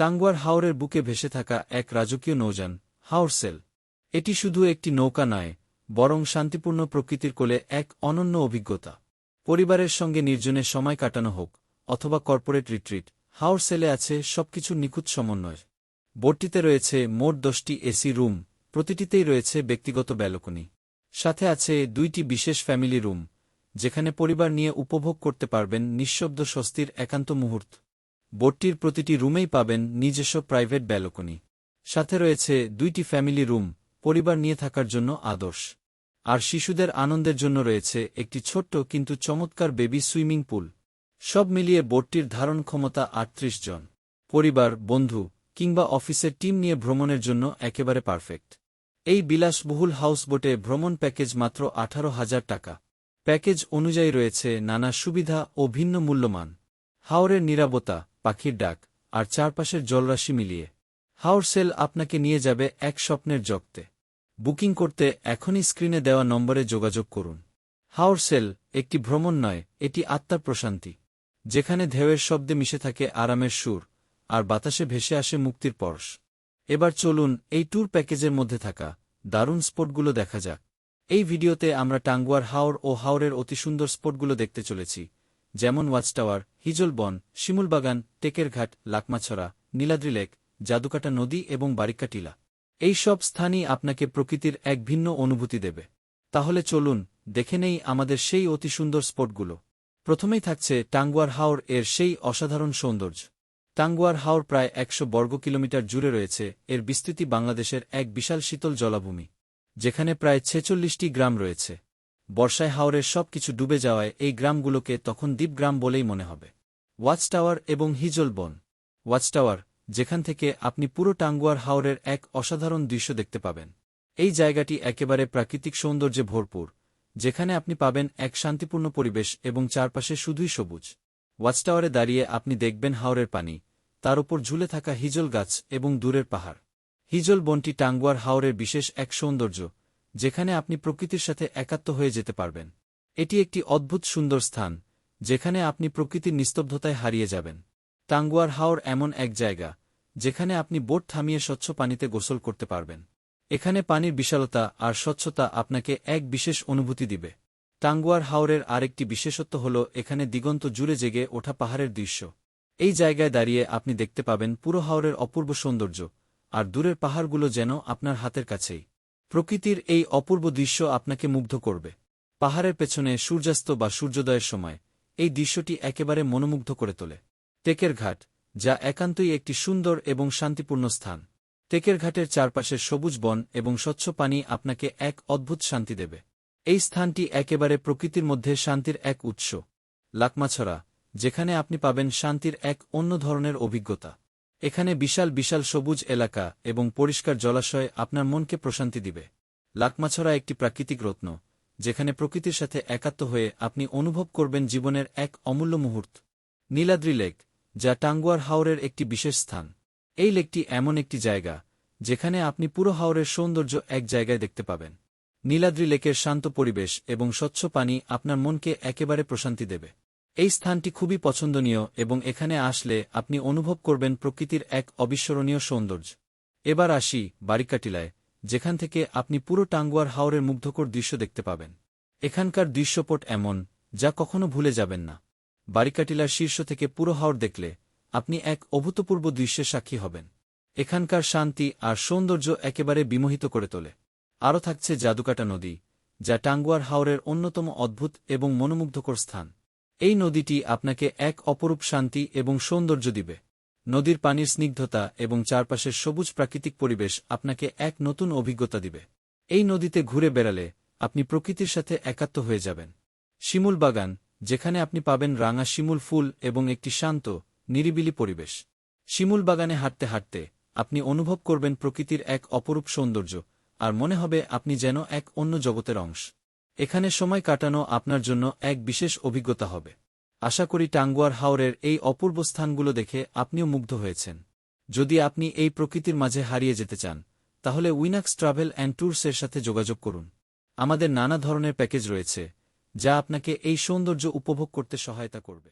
টাঙ্গুয়ার হাওরের বুকে ভেসে থাকা এক রাজকীয় নৌযান হাওরসেল এটি শুধু একটি নৌকা নয়, বরং শান্তিপূর্ণ প্রকৃতির কোলে এক অনন্য অভিজ্ঞতা। পরিবারের সঙ্গে নির্জনে সময় কাটানো হোক, অথবা কর্পোরেট রিট্রিট হাওরসেলে আছে সবকিছু নিখুঁত সমন্বয়। বোর্ডটিতে রয়েছে মোট দশটি এসি রুম, প্রতিটিতেই রয়েছে ব্যক্তিগত ব্যালকনি। সাথে আছে দুইটি বিশেষ ফ্যামিলি রুম, যেখানে পরিবার নিয়ে উপভোগ করতে পারবেন নিঃশব্দ স্বস্তির একান্ত মুহূর্ত। বোটটির প্রতিটি রুমেই পাবেন নিজস্ব প্রাইভেট ব্যালকনি। সাথে রয়েছে দুইটি ফ্যামিলি রুম, পরিবার নিয়ে থাকার জন্য আদর্শ। আর শিশুদের আনন্দের জন্য রয়েছে একটি ছোট্ট কিন্তু চমৎকার বেবি সুইমিং পুল। সব মিলিয়ে বোটটির ধারণ ক্ষমতা আটত্রিশ জন। পরিবার, বন্ধু, কিংবা অফিসের টিম নিয়ে ভ্রমণের জন্য একেবারে পারফেক্ট। এই বিলাসবহুল হাউসবোটে ভ্রমণ প্যাকেজ মাত্র আঠারো হাজার টাকা। প্যাকেজ অনুযায়ী রয়েছে নানা সুবিধা ও ভিন্ন মূল্যমান। হাওরের নিরাপত্তা পাখির ডাক, আর চারপাশের জলরাশি মিলিয়ে। হাওর সেল আপনাকে নিয়ে যাবে এক স্বপ্নের জগতে। বুকিং করতে এখনই স্ক্রিনে দেওয়া নম্বরে যোগাযোগ করুন। হাওর সেল, একটি ভ্রমণ নয়, এটি আত্মার প্রশান্তি। যেখানে ঢেউয়ের শব্দে মিশে থাকে আরামের সুর, আর বাতাসে ভেসে আসে মুক্তির পরশ। এবার চলুন এই ট্যুর প্যাকেজের মধ্যে থাকা দারুণ স্পটগুলো দেখা যাক। এই ভিডিওতে আমরা টাঙ্গুয়ার হাওর ও হাওরের অতি সুন্দর স্পটগুলো দেখতে চলেছি। যেমন ওয়াচটাওয়ার হিজলবন শিমুলবাগান টেকের ঘাট লাকমাছড়া, নীলাদ্রি লেক, জাদুকাটা নদী এবং বারিক্কা টিলা। এই সব স্থানই আপনাকে প্রকৃতির এক ভিন্ন অনুভূতি দেবে। তাহলে চলুন, দেখে নেই আমাদের সেই অতি সুন্দর স্পটগুলো। প্রথমেই থাকছে টাঙ্গুয়ার হাওর এর সেই অসাধারণ সৌন্দর্য। টাঙ্গুয়ার হাওর প্রায় একশো বর্গ কিলোমিটার জুড়ে রয়েছে, এর বিস্তৃতি বাংলাদেশের এক বিশাল শীতল জলাভূমি, যেখানে প্রায় ছেচল্লিশটি গ্রাম রয়েছে। বর্ষায় হাওরের সব কিছু ডুবে যাওয়ায় এই গ্রামগুলোকে তখন দ্বীপগ্রাম বলেই মনে হবে। ওয়াচ টাওয়ার এবং হিজল বন। ওয়াচ টাওয়ার যেখান থেকে আপনি পুরো টাঙ্গুয়ার হাওরের এক অসাধারণ দৃশ্য দেখতে পাবেন। এই জায়গাটি একেবারে প্রাকৃতিক সৌন্দর্যে ভরপুর, যেখানে আপনি পাবেন এক শান্তিপূর্ণ পরিবেশ এবং চারপাশে শুধুই সবুজ। ওয়াচটাওয়ারে দাঁড়িয়ে আপনি দেখবেন হাওরের পানি, তার উপর ঝুলে থাকা হিজল গাছ এবং দূরের পাহাড়। হিজল বনটি টাঙ্গুয়ার হাওরের বিশেষ এক সৌন্দর্য যেখানে আপনি প্রকৃতির সাথে একাত্ম হয়ে যেতে পারবেন। এটি একটি অদ্ভুত সুন্দর স্থান, যেখানে আপনি প্রকৃতির নিস্তব্ধতায় হারিয়ে যাবেন। টাঙ্গুয়ার হাওর এমন এক জায়গা, যেখানে আপনি বোট থামিয়ে স্বচ্ছ পানিতে গোসল করতে পারবেন। এখানে পানির বিশালতা আর স্বচ্ছতা আপনাকে এক বিশেষ অনুভূতি দিবে। টাঙ্গুয়ার হাওরের আরেকটি বিশেষত্ব হল এখানে দিগন্ত জুড়ে জেগে ওঠা পাহাড়ের দৃশ্য। এই জায়গায় দাঁড়িয়ে আপনি দেখতে পাবেন পুরো হাওরের অপূর্ব সৌন্দর্য, আর দূরের পাহাড়গুলো যেন আপনার হাতের কাছেই। প্রকৃতির এই অপূর্ব দৃশ্য আপনাকে মুগ্ধ করবে। পাহাড়ের পেছনে সূর্যাস্ত বা সূর্যোদয়ের সময়, এই দৃশ্যটি একেবারে মনোমুগ্ধ করে তোলে। টেকের ঘাট, যা একান্তই একটি সুন্দর এবং শান্তিপূর্ণ স্থান। টেকের ঘাটের চারপাশের সবুজ বন এবং স্বচ্ছ পানি আপনাকে এক অদ্ভুত শান্তি দেবে। এই স্থানটি একেবারে প্রকৃতির মধ্যে শান্তির এক উৎস। লাকমাছড়া, যেখানে আপনি পাবেন শান্তির এক অন্য ধরনের অভিজ্ঞতা। এখানে বিশাল বিশাল সবুজ এলাকা এবং পরিষ্কার জলাশয় আপনার মনকে প্রশান্তি দিবে। লাকমাছড়া একটি প্রাকৃতিক রত্ন, যেখানে প্রকৃতির সাথে একাত্ম হয়ে আপনি অনুভব করবেন জীবনের এক অমূল্য মুহূর্ত। নীলাদ্রি লেক, যা টাঙ্গুয়ার হাওরের একটি বিশেষ স্থান। এই লেকটি এমন একটি জায়গা, যেখানে আপনি পুরো হাওরের সৌন্দর্য এক জায়গায় দেখতে পাবেন। নীলাদ্রি লেকের শান্ত পরিবেশ এবং স্বচ্ছ পানি আপনার মনকে একেবারে প্রশান্তি দেবে। এই স্থানটি খুবই পছন্দনীয় এবং এখানে আসলে আপনি অনুভব করবেন প্রকৃতির এক অবিস্মরণীয় সৌন্দর্য। এবার আসি বারিকাটিলায়, যেখান থেকে আপনি পুরো টাঙ্গুয়ার হাওরের মুগ্ধকর দৃশ্য দেখতে পাবেন। এখানকার দৃশ্যপট এমন, যা কখনো ভুলে যাবেন না। বারিকাটিলার শীর্ষ থেকে পুরো হাওর দেখলে আপনি এক অভূতপূর্ব দৃশ্যের সাক্ষী হবেন। এখানকার শান্তি আর সৌন্দর্য একেবারে বিমোহিত করে তোলে। আরও থাকছে জাদুকাটা নদী, যা টাঙ্গুয়ার হাওরের অন্যতম অদ্ভুত এবং মনোমুগ্ধকর স্থান। এই নদীটি আপনাকে এক অপরূপ শান্তি এবং সৌন্দর্য দিবে। নদীর পানির স্নিগ্ধতা এবং চারপাশের সবুজ প্রাকৃতিক পরিবেশ আপনাকে এক নতুন অভিজ্ঞতা দিবে। এই নদীতে ঘুরে বেড়ালে আপনি প্রকৃতির সাথে একাত্ম হয়ে যাবেন। শিমুল বাগান, যেখানে আপনি পাবেন রাঙা শিমুল ফুল এবং একটি শান্ত, নিরিবিলি পরিবেশ। শিমুল বাগানে হাঁটতে হাঁটতে আপনি অনুভব করবেন প্রকৃতির এক অপরূপ সৌন্দর্য, আর মনে হবে আপনি যেন এক অন্য জগতের অংশ। এখানে সময় কাটানো আপনার জন্য এক বিশেষ অভিজ্ঞতা হবে। আশা করি টাঙ্গুয়ার হাওরের এই অপূর্ব স্থানগুলো দেখে আপনিও মুগ্ধ হয়েছেন। যদি আপনি এই প্রকৃতির মাঝে হারিয়ে যেতে চান, তাহলে উইনাক্স ট্রাভেল অ্যান্ড ট্যুরসের সাথে যোগাযোগ করুন। আমাদের নানা ধরনের প্যাকেজ রয়েছে, যা আপনাকে এই সৌন্দর্য উপভোগ করতে সহায়তা করবে।